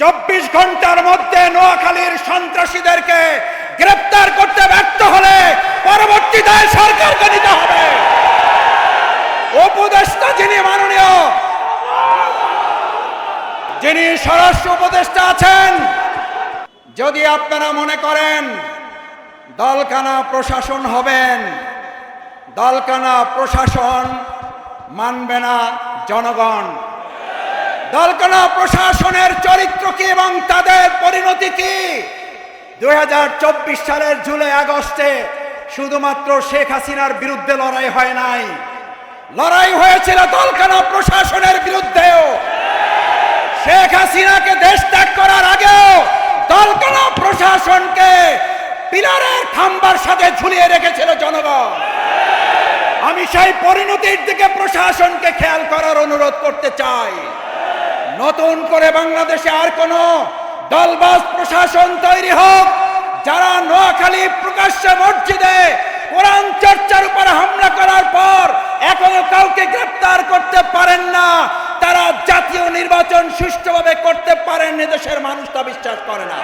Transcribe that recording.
চব্বিশ ঘণ্টার মধ্যে নোয়াখালীর সন্ত্রাসীদেরকে গ্রেপ্তার করতে ব্যর্থ হলে পরবর্তী দায় সরকারকে নিতে হবে। উপদেষ্টা যিনি মাননীয়, যিনি স্বরাষ্ট্র উপদেষ্টা আছেন, যদি আপনারা মনে করেন দলকানা প্রশাসন হবেন, দলকানা প্রশাসন মানবে না জনগণ। দলকানা প্রশাসনের চরিত্র কি এবং তাদের পরিণতি কি? দুই সালের জুলাই, আগস্টে শুধুমাত্র শেখ হাসিনার বিরুদ্ধে লড়াই হয় নাই। লড়াই হয়েছিল দলকানা প্রশাসনের বিরুদ্ধেও। শেখ হাসিনাকে দেশ ত্যাগ করার আগেও দলকানা প্রশাসনকে পিলারের খাম্বার সাথে ঝুলিয়ে রেখেছিল জনগণ। আমি সেই পরিণতির দিকে প্রশাসনকে খেয়াল করার অনুরোধ করতে চাই। নতুন করে বাংলাদেশে আর কোন দলবাজ প্রশাসন তৈরি হোক, যারা নোয়াখালী প্রকাশ্যে মসজিদে কোরআন চর্চার উপর হামলা করার পর এখনও কাউকে গ্রেপ্তার করতে পারেন না, তারা জাতীয় নির্বাচন সুষ্ঠুভাবে করতে পারেন দেশের মানুষ তা বিশ্বাস করে না।